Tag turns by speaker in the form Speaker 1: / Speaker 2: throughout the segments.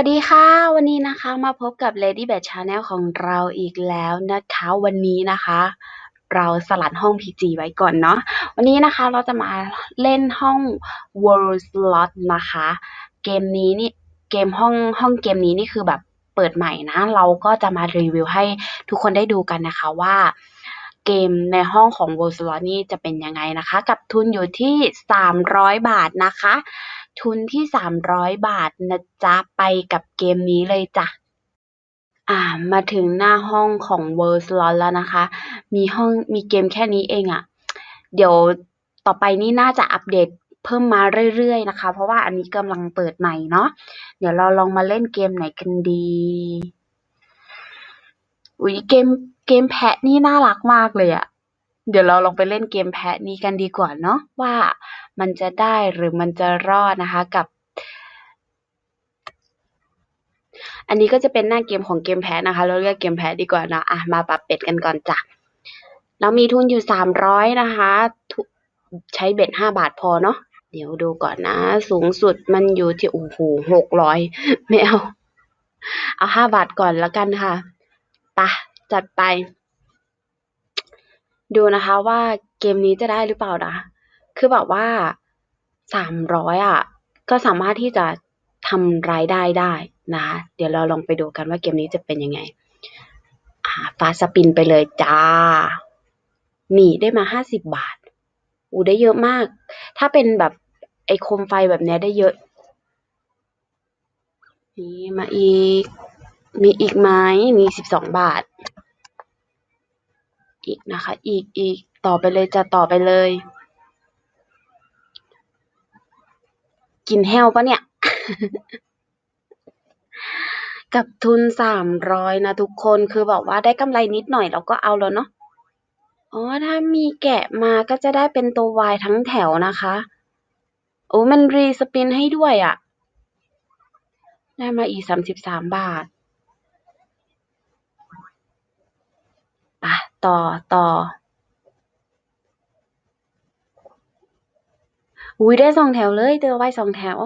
Speaker 1: วัสดีค่ะ วันนี้นะคะมาพบกับ Lady Bat Channel ของเราอีกแล้วนะคะ วันนี้นะคะ เราสลัดห้อง PG ไว้ก่อนเนาะวันนี้นะคะเราจะมาเล่นห้อง World Slot นะคะ เกมนี้นี่เกมห้องห้องเกมนี้นี่คือแบบเปิดใหม่นะ เราก็จะมารีวิวให้ทุกคนได้ดูกันนะคะว่าเกมในห้องของ World Slot นี่จะเป็นยังไงนะคะ กับทุนอยู่ที่ 300 บาทนะคะ ทุนที่300บาทนะจ๊ะ ไปกับเกมนี้เลยจ้ะอ่ามาถึงหน้าห้องของ World Slot แล้วนะคะ มีห้องมีเกมแค่นี้เองอะ่ะ เดี๋ยวต่อไปนี่น่าจะอัปเดตเพิ่มมาเรื่อยๆนะคะ เพราะว่าอันนี้กำลังเปิดใหม่เนาะเดี๋ยวเราลองมาเล่นเกมไหนกันดีอุ๊ยเกมเกมแพะนี่น่ารักมากเลยอะ เดี๋ยวเราลองไปเล่นเกมแพะนี้กันดีกว่าเนาะว่ามันจะได้หรือมันจะรอดนะคะกับ อันนี้ก็จะเป็นหน้าเกมของเกมแพะนะคะ เราเรียกเกมแพะดีกว่าเนาะอะมาปรับเป็ดกันก่อนจ้ะเรามีทุนอยู่สามร้อยนะคะทุใช้เบ็ดห้าบาทพอเนาะเดี๋ยวดูก่อนนะ สูงสุดมันอยู่ที่โอ้โหหกร้อยไม่เอา เอาห้าบาทก่อนแล้วกันค่ะปะจัดไป ดูนะคะว่าเกมนี้จะได้หรือเปล่านะ คือแบบว่าสามร้อยอะ ก็สามารถที่จะทำรายได้ได้นะะเดี๋ยวเราลองไปดูกันว่าเกมนี้จะเป็นยังไงอ่าฟาสปินไปเลยจ้า นี่ได้มาห้าสิบบาท อูได้เยอะมาก ถ้าเป็นแบบไอโคมไฟแบบนี้ได้เยอะ นี่มาอีก มีอีกไหมมีสิบสองบาท อีกนะคะ อีกอีกต่อไปเลยจะต่อไปเลย กินแห้วปะเนี่ย กับทุนสามร้อยนะทุกคนคือบอกว่าได้กำไรนิดหน่อยเราก็เอาแล้วเนาะอ๋อถ้ามีแกะมาก็จะได้เป็นตัววายทั้งแถวนะคะ โอ้มันรีสปินให้ด้วยอะ่ะ ได้มาอีกสามสิบสามบาทไป ต่อต่ออุ้ยได้สองแถวเลย เจอไว้สองแถว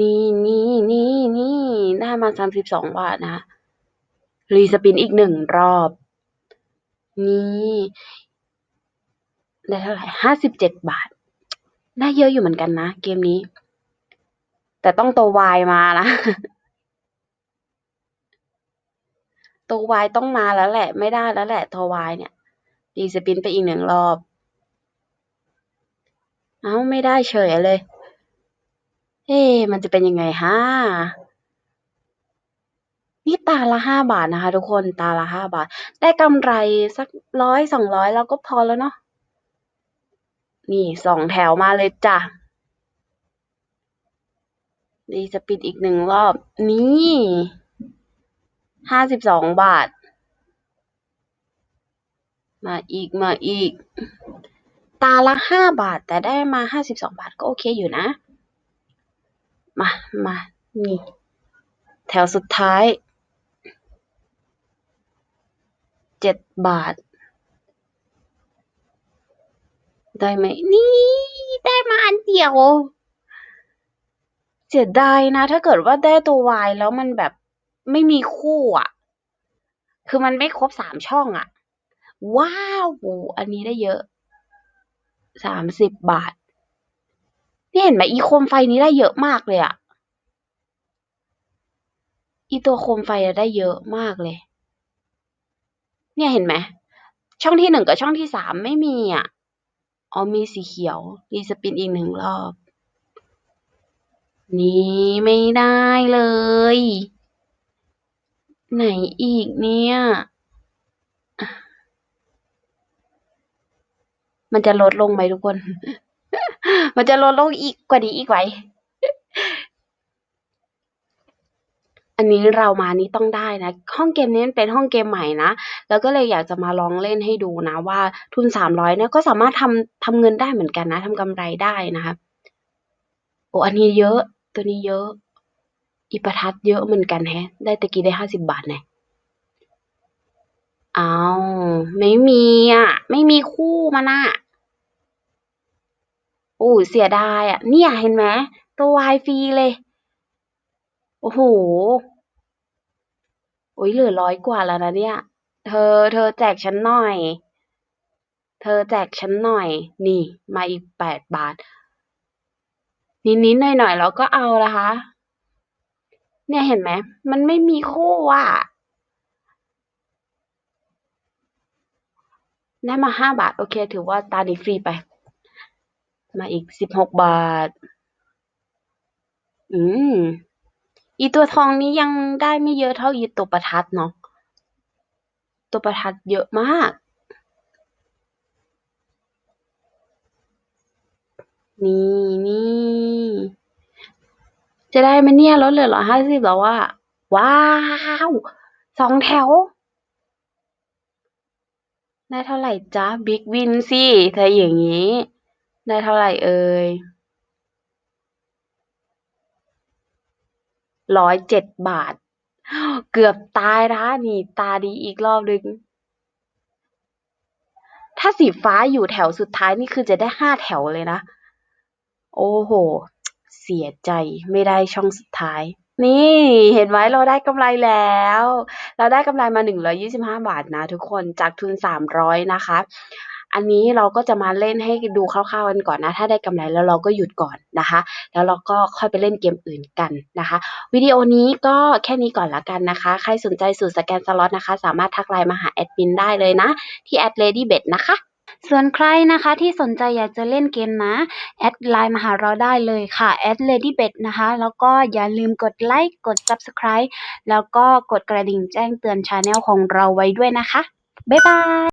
Speaker 1: นี่นี่นี่นี่ได้มาสามสิบสองบาทนะ รีสปินอีกหนึ่งรอบ นี่ได้เท่าไหร่ห้าสิบเจ็ดบาท ได้เยอะอยู่เหมือนกันนะ เกมนี้ แต่ต้องตัววายมานะ ตัววายต้องมาแล้วแหละ ไม่ได้แล้วแหละตัววายเนี่ยรีสปินไปอีกหนึ่งรอบ เอ้าไม่ได้เฉยเลย เอ๊มันจะเป็นยังไงฮะนี่ตาละห้าบาทนะคะ ทุกคนตาละห้าบาท ได้กำไรสักร้อยสองร้อยเราก็พอแล้วเนาะนี่สองแถวมาเลยจ้ะดีจะปิดอีกหนึ่งรอบ นี่ ห้าสิบสองบาท มาอีกมาอีก ตาละห้าบาท แต่ได้มาห้าสิบสองบาทก็โอเคอยู่นะ มามานี่ แถวสุดท้ายเจ็ดบาท ได้ไหมนี่ได้มาอันเดียวเสียดายนะ ถ้าเกิดว่าได้ตัววายแล้วมันแบบ ไม่มีคู่อะ คือมันไม่ครบสามช่องอะ ว้าวอันนี้ได้เยอะ สามสิบบาท นี่เห็นไหมอีโคมไฟนี้ได้เยอะมากเลยอะ อีตัวโคมไฟได้เยอะมากเลย เนี่ยเห็นไหม ช่องที่หนึ่งกับช่องที่สามไม่มีอะ อ๋อมีสีเขียว รีสปินอีกหนึ่งรอบนี่ไม่ได้เลย ไหนอีกเนี่ย มันจะลดลงไหมทุกคน มันจะลดลงอีกกว่านี้อีกไหมอันนี้เรามานี้ต้องได้นะ ห้องเกมนี้เป็นห้องเกมใหม่นะ แล้วก็เลยอยากจะมาลองเล่นให้ดูนะ ว่าทุนสามร้อยเนี่ยก็สามารถทำทำเงินได้เหมือนกันนะทำกำไรได้นะคะโอ้อันนี้เยอะ ตัวนี้เยอะ อีประทัดเยอะเหมือนกันแฮะ ได้ตะกี้ได้ห้าสิบบาทเนี่ยเอาไม่มีอะ ไม่มีคู่มันอะโอ้เสียดายอะ เนี่ยเห็นไหมตัววายฟรีเลย โอ้โหโอ้ยเหลือร้อยกว่าแล้วนะเนี่ย เธอ เธอแจกฉันหน่อย เธอแจกฉันหน่อย นี่ มาอีกแปดบาท นิดๆหน่อยๆเราก็เอานะคะ เนี่ยเห็นไหม มันไม่มีคู่อะ ได้มาห้าบาท โอเค ถือว่าตานี้ฟรีไป มาอีกสิบหกบาท อืม อีตัวทองนี้ยังได้ไม่เยอะเท่าอีตัวประทัดเนาะ ตัวประทัดเยอะมาก นี่นี่ จะได้ไหมเนี่ยลดเหลือร้อยห้าสิบแล้วว่าว้าวสองแถว ได้เท่าไหร่จ๊ะบิ๊กวินสิถ้าอย่างนี้ ได้เท่าไหร่เอ่ยร้อยเจ็ดบาท เกือบตายนะนี่ตาดีอีกรอบนึง ถ้าสีฟ้าอยู่แถวสุดท้ายนี่คือจะได้ห้าแถวเลยนะ โอ้โห เสียใจไม่ได้ช่องสุดท้าย นี่เห็นไหมเราได้กำไรแล้ว เราได้กำไรมา 125 บาทนะทุกคนจากทุน 300 นะคะ อันนี้เราก็จะมาเล่นให้ดูคร่าวๆกันก่อนนะ ถ้าได้กำไรแล้วเราก็หยุดก่อนนะคะ แล้วเราก็ค่อยไปเล่นเกมอื่นกันนะคะ วิดีโอนี้ก็แค่นี้ก่อนละกันนะคะ ใครสนใจสูตรสแกนสล็อตนะคะ สามารถทักไลน์มาหาแอดมินได้เลยนะ ที่แอด ladybet นะคะ ส่วนใครนะคะที่สนใจอยากจะเล่นเกมนะ แอดไลน์มาหาเราได้เลยค่ะแอด ladybet นะคะ แล้วก็อย่าลืมกดไลค์กด subscribe แล้วก็กดกระดิ่งแจ้งเตือนช anel ของเราไว้ด้วยนะคะ บ๊ายบาย